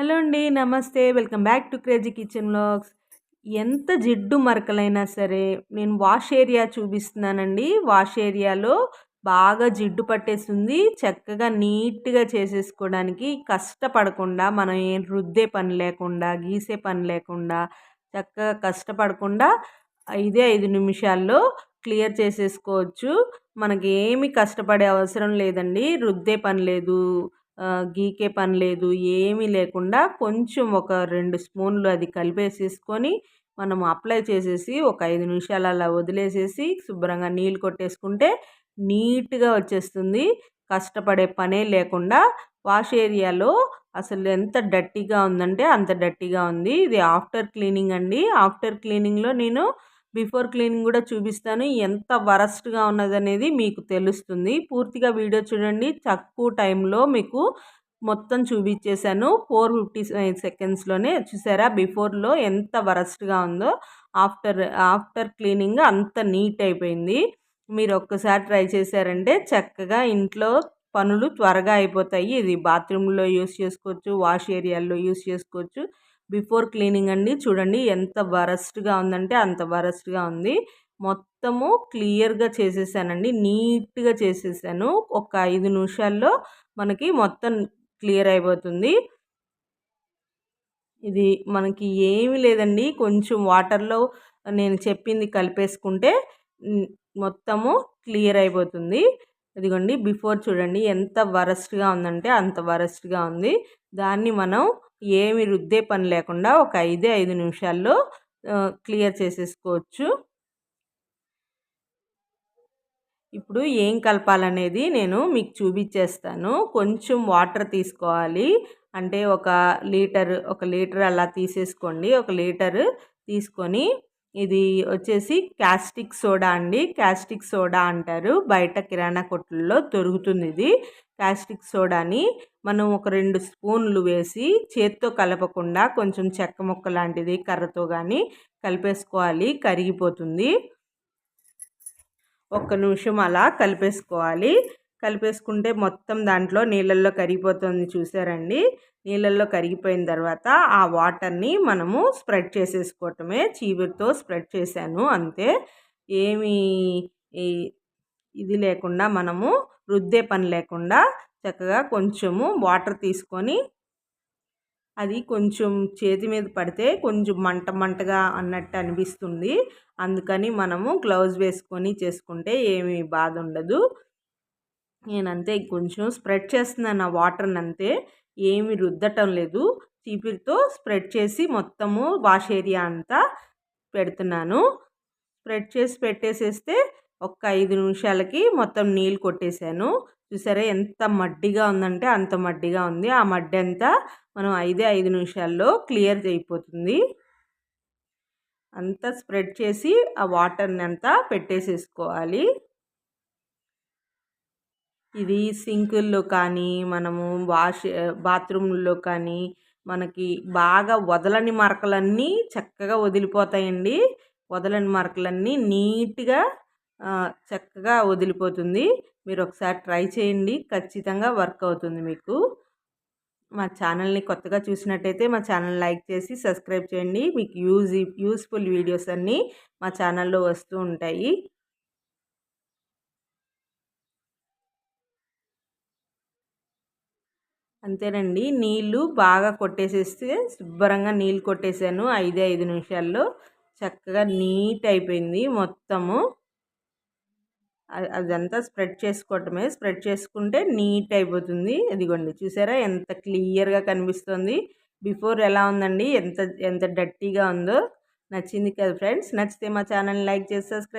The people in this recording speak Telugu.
హలో అండి నమస్తే. Welcome back to crazy kitchen vlogs. ఎంత జిడ్డు మరకలైనా సరే నేను వాష్ ఏరియా చూపిస్తున్నానండి. వాష్ ఏరియాలో బాగా జిడ్డు పట్టేస్తుంది. చక్కగా నీట్గా చేసేసుకోవడానికి కష్టపడకుండా మనం ఏం రుద్దే పని లేకుండా గీసే పని లేకుండా చక్కగా కష్టపడకుండా ఐదే ఐదు నిమిషాల్లో క్లియర్ చేసేసుకోవచ్చు. మనకి ఏమి కష్టపడే అవసరం లేదండి. రుద్దే పని లేదు. గీకే పని లేదు ఏమీ లేకుండా కొంచెం ఒక రెండు స్పూన్లు అది కలిపేసేసుకొని మనం అప్లై చేసేసి ఒక ఐదు నిమిషాలు అలా వదిలేసేసి శుభ్రంగా నీళ్ళు కొట్టేసుకుంటే నీట్గా వచ్చేస్తుంది. కష్టపడే పనే లేకుండా వాష్ ఏరియాలో అసలు ఎంత డర్టీగా ఉందంటే అంత డర్టీగా ఉంది. ఇది ఆఫ్టర్ క్లీనింగ్ అండి. ఆఫ్టర్ క్లీనింగ్లో నేను బిఫోర్ క్లీనింగ్ కూడా చూపిస్తాను. ఎంత వరస్ట్గా ఉన్నదనేది మీకు తెలుస్తుంది. పూర్తిగా వీడియో చూడండి. తక్కువ టైంలో మీకు మొత్తం చూపించేశాను ఫోర్ ఫిఫ్టీ సెకండ్స్లోనే చూసారా? బిఫోర్లో ఎంత వరస్ట్గా ఉందో ఆఫ్టర్ ఆఫ్టర్ క్లీనింగ్ అంత నీట్ అయిపోయింది. మీరు ఒక్కసారి ట్రై చేశారంటే చక్కగా ఇంట్లో పనులు త్వరగా అయిపోతాయి. ఇది బాత్రూంలో యూస్ చేసుకోవచ్చు వాష్ ఏరియాల్లో యూస్ చేసుకోవచ్చు. బిఫోర్ క్లీనింగ్ అండి. చూడండి ఎంత వరస్ట్గా ఉందంటే అంత వరస్ట్గా ఉంది. మొత్తము క్లియర్గా చేసేసానండి. నీట్గా చేసేసాను. ఒక ఐదు నిమిషాల్లో మనకి మొత్తం క్లియర్ అయిపోతుంది. ఇది మనకి ఏమి లేదండి. కొంచెం వాటర్లో నేను చెప్పింది కలిపేసుకుంటే మొత్తము క్లియర్ అయిపోతుంది. ఇదిగోండి బిఫోర్ చూడండి ఎంత వరస్ట్గా ఉందంటే అంత వరస్ట్గా ఉంది. దాన్ని మనం ఏమి రుద్దే పని లేకుండా ఒక ఐదే ఐదు నిమిషాల్లో క్లియర్ చేసేసుకోవచ్చు. ఇప్పుడు ఏం కలపాలనేది నేను మీకు చూపించేస్తాను కొంచెం వాటర్ తీసుకోవాలి. అంటే ఒక లీటర్ ఒక లీటర్ అలా తీసేసుకోండి. ఒక లీటర్ తీసుకొని ఇది వచ్చేసి క్యాస్టిక్ సోడా అండి. క్యాస్టిక్ సోడా అంటారు. బయట కిరాణా కొట్టుల్లో దొరుకుతుంది ఇది. క్యాస్టిక్ సోడాని మనం ఒక రెండు స్పూన్లు వేసి చేత్తో కలపకుండా కొంచెం చెక్క ముక్క లాంటిది కర్రతో కానీ కలిపేసుకోవాలి. కరిగిపోతుంది. ఒక్క నిమిషం అలా కలిపేసుకోవాలి. కలిపేసుకుంటే మొత్తం దాంట్లో నీళ్ళల్లో కరిగిపోతుంది చూసారండి. నీళ్ళల్లో కరిగిపోయిన తర్వాత ఆ వాటర్ని మనము స్ప్రెడ్ చేసేసుకోవటమే. చీపురుతో స్ప్రెడ్ చేశాను అంతే. ఏమీ ఇది లేకుండా మనము రుద్దే పని లేకుండా చక్కగా కొంచెము వాటర్ తీసుకొని అది కొంచెం చేతి మీద పడితే కొంచెం మంట మంటగా అన్నట్టు అనిపిస్తుంది. అందుకని మనము గ్లౌజ్ వేసుకొని చేసుకుంటే ఏమీ బాధ ఉండదు. నేనంతే కొంచెం స్ప్రెడ్ చేస్తున్నాను ఆ వాటర్ని అంతే ఏమి రుద్దటం లేదు. చీపిరితో స్ప్రెడ్ చేసి మొత్తము వాష్ ఏరియా అంతా పెడుతున్నాను. స్ప్రెడ్ చేసి పెట్టేసేస్తే ఒక్క ఐదు నిమిషాలకి మొత్తం నీళ్ళు కొట్టేశాను. చూసారా ఎంత మడ్డిగా ఉందంటే అంత మడ్డిగా ఉంది. ఆ మడ్డి అంతా మనం ఐదే ఐదు నిమిషాల్లో క్లియర్ అయిపోతుంది. అంతా స్ప్రెడ్ చేసి ఆ వాటర్ని అంతా పెట్టేసేసుకోవాలి. ఇది సింకుల్లో కానీ మనము వాష్ బాత్రూంలో కానీ మనకి బాగా వదలని మరకలన్నీ చక్కగా వదిలిపోతాయండి. వదలని మరకలన్నీ నీట్గా చక్కగా వదిలిపోతుంది. మీరు ఒకసారి ట్రై చేయండి. ఖచ్చితంగా వర్క్ అవుతుంది మీకు. మా ఛానల్ని కొత్తగా చూసినట్టయితే మా ఛానల్ లైక్ చేసి సబ్స్క్రైబ్ చేయండి. మీకు యూజ్ యూస్ఫుల్ వీడియోస్ అన్నీ మా ఛానల్లో వస్తూ ఉంటాయి. అంతేనండి. నీళ్ళు బాగా కొట్టేసేస్తే శుభ్రంగా నీళ్ళు కొట్టేసాను ఐదు ఐదు నిమిషాల్లో. చక్కగా నీట్ అయిపోయింది మొత్తము. అదంతా స్ప్రెడ్ చేసుకోవటమే. స్ప్రెడ్ చేసుకుంటే నీట్ అయిపోతుంది. ఇదిగోండి చూసారా ఎంత క్లియర్గా కనిపిస్తుంది. బిఫోర్ ఎలా ఉందండి? ఎంత ఎంత డట్టీగా ఉందో. నచ్చింది కదా ఫ్రెండ్స్? నచ్చితే మా ఛానల్ లైక్ చేసి సబ్స్క్రైబ్